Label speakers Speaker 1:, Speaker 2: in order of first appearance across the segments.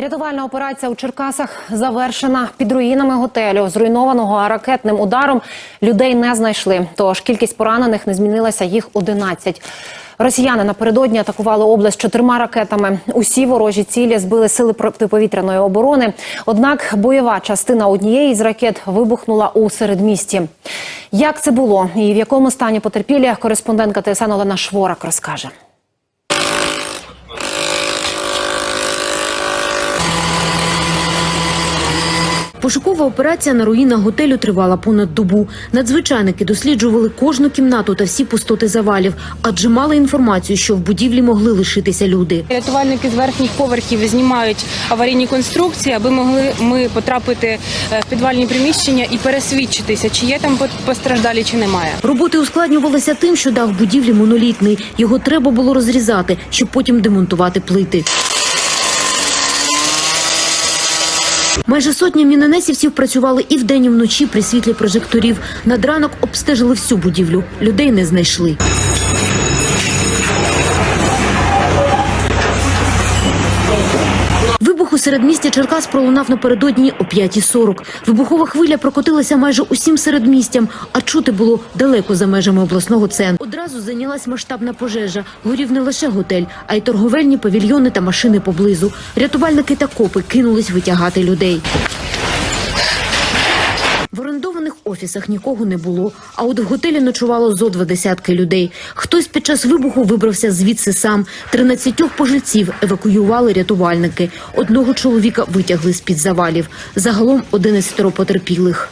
Speaker 1: Рятувальна операція у Черкасах завершена під руїнами готелю, зруйнованого ракетним ударом. Людей не знайшли. Тож кількість поранених не змінилася. Їх 11. Росіяни напередодні атакували область чотирма ракетами. Усі ворожі цілі збили сили протиповітряної оборони. Однак бойова частина однієї з ракет вибухнула у середмісті. Як це було і в якому стані потерпілі, кореспондентка ТСН Олена Шворак розкаже.
Speaker 2: Пошукова операція на руїнах готелю тривала понад добу. Надзвичайники досліджували кожну кімнату та всі пустоти завалів, адже мали інформацію, що в будівлі могли лишитися люди.
Speaker 3: Рятувальники з верхніх поверхів знімають аварійні конструкції, аби могли ми потрапити е, в підвальні приміщення і пересвідчитися, чи є там постраждалі, чи немає.
Speaker 2: Роботи ускладнювалися тим, що дах будівлі монолітний. Його треба було розрізати, щоб потім демонтувати плити. Майже сотня мінонесівців працювали і вдень, і вночі при світлі прожекторів. Над ранок обстежили всю будівлю. Людей не знайшли. У середмісті Черкас пролунав напередодні о 5.40. Вибухова хвиля прокотилася майже усім середмістям, а чути було далеко за межами обласного центру. Одразу зайнялась масштабна пожежа. Горів не лише готель, а й торговельні павільйони та машини поблизу. Рятувальники та копи кинулись витягати людей. В орендованих офісах нікого не було, а от в готелі ночувало зо два десятки людей. Хтось під час вибуху вибрався звідси сам. Тринадцятьох пожильців евакуювали рятувальники. Одного чоловіка витягли з-під завалів. Загалом одинадцятеро потерпілих.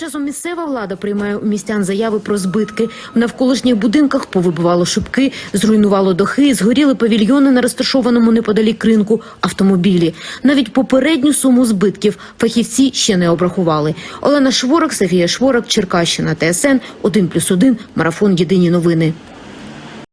Speaker 2: Часом місцева влада приймає у містян заяви про збитки. В навколишніх будинках повибивало шибки, зруйнувало дахи, згоріли павільйони на розташованому неподалік ринку, автомобілі. Навіть попередню суму збитків фахівці ще не обрахували. Олена Шворок, Сергія Шворок, Черкащина, ТСН 1+,1, Марафон Єдині новини.